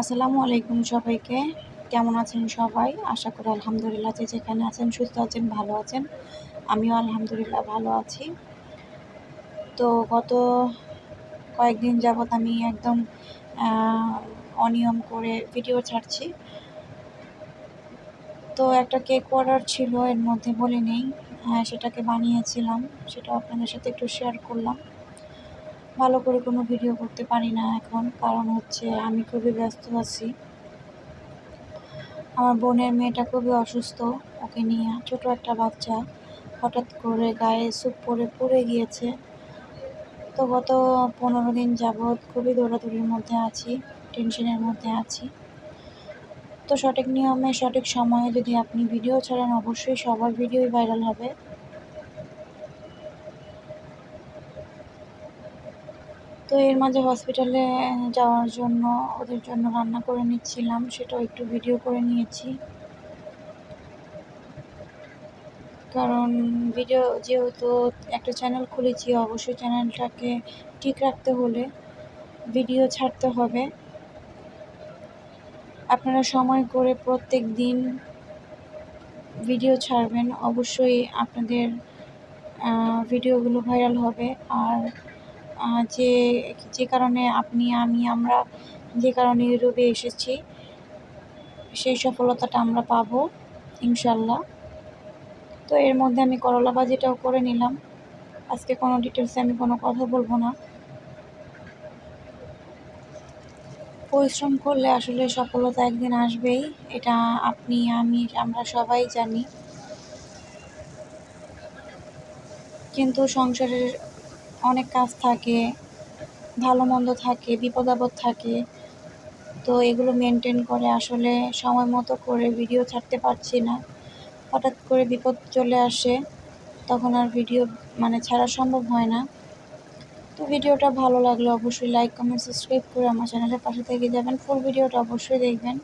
আসসালামু আলাইকুম সবাইকে। কেমন আছেন সবাই? আশা করি আলহামদুলিল্লাহ যে যেখানে আছেন, সুস্থ আছেন, ভালো আছেন। আমিও আলহামদুলিল্লাহ ভালো আছি। তো গত কয়েকদিন যাবৎ আমি একদম অনিয়ম করে ভিডিও ছাড়ছি। তো একটা কেক অর্ডার ছিল, এর মধ্যে বলে নেই সেটাকে বানিয়েছিলাম সেটা আপনাদের সাথে একটু শেয়ার করলাম। ভালো করে কোনো ভিডিও করতে পারি না এখন, কারণ হচ্ছে আমি খুবই ব্যস্ত আছি। আমার বোনের মেয়েটা খুবই অসুস্থ, ওকে নিয়ে ছোট একটা বাচ্চা হঠাৎ করে গায়ে স্যুপ পরে পড়ে গিয়েছে। তো গত পনেরো দিন যাবৎ খুবই দৌড়াদৌড়ির মধ্যে আছি, টেনশনের মধ্যে আছি। তো সঠিক নিয়মে সঠিক সময়ে যদি আপনি ভিডিও ছাড়েন, অবশ্যই সবার ভিডিওই ভাইরাল হবে। তো এর মাঝে হসপিটালে যাওয়ার জন্য ওদের জন্য রান্না করে নিচ্ছিলাম, সেটাও একটু ভিডিও করে নিয়েছি। কারণ ভিডিও যেহেতু একটা চ্যানেল খুলেছি, অবশ্যই চ্যানেলটাকে ঠিক রাখতে হলে ভিডিও ছাড়তে হবে। আপনারা সময় করে প্রত্যেক দিন ভিডিও ছাড়বেন, অবশ্যই আপনাদের ভিডিওগুলো ভাইরাল হবে। আর যে যে কারণে আপনি, আমি, আমরা যে কারণে ইউটিউবে এসেছি, সেই সফলতাটা আমরা পাবো ইনশাল্লাহ তো এর মধ্যে আমি করলা বাজিটাও করে নিলাম। আজকে কোনো ডিটেলসে আমি কোনো কথা বলব না। পরিশ্রম করলে আসলে সফলতা একদিন আসবেই, এটা আপনি, আমি, আমরা সবাই জানি। কিন্তু সংসারের অনেক কাজ থাকে, ভালো মন্দ থাকে বিপদ আপদ থাকে। তো এগুলো মেনটেন করে আসলে সময় মতো করে ভিডিও ছাড়তে পারছি না। হঠাৎ করে বিপদ চলে আসে, তখন আর ভিডিও মানে ছাড়া সম্ভব হয় না। তো ভিডিওটা ভালো লাগলে অবশ্যই লাইক কমেন্ট সাবস্ক্রাইব করে আমার চ্যানেলের পাশে থেকে যাবেন। ফুল ভিডিওটা অবশ্যই দেখবেন।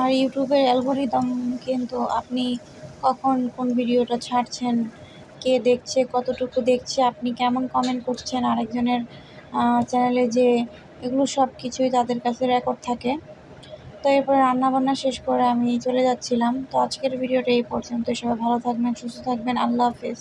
আর ইউটিউবের অ্যালগোরিদম কিন্তু আপনি কখন কোন ভিডিওটা ছাড়ছেন, কে দেখছে, কতটুকু দেখছে, আপনি কেমন কমেন্ট করছেন আরেকজনের চ্যানেলে যে এগুলো সব কিছুই তাদের কাছে রেকর্ড থাকে। তো এরপরে রান্নাবান্না শেষ করে আমি চলে যাচ্ছিলাম। তো আজকের ভিডিওটা এই পর্যন্ত সবাই ভালো থাকবেন, সুস্থ থাকবেন। আল্লাহ হাফেজ।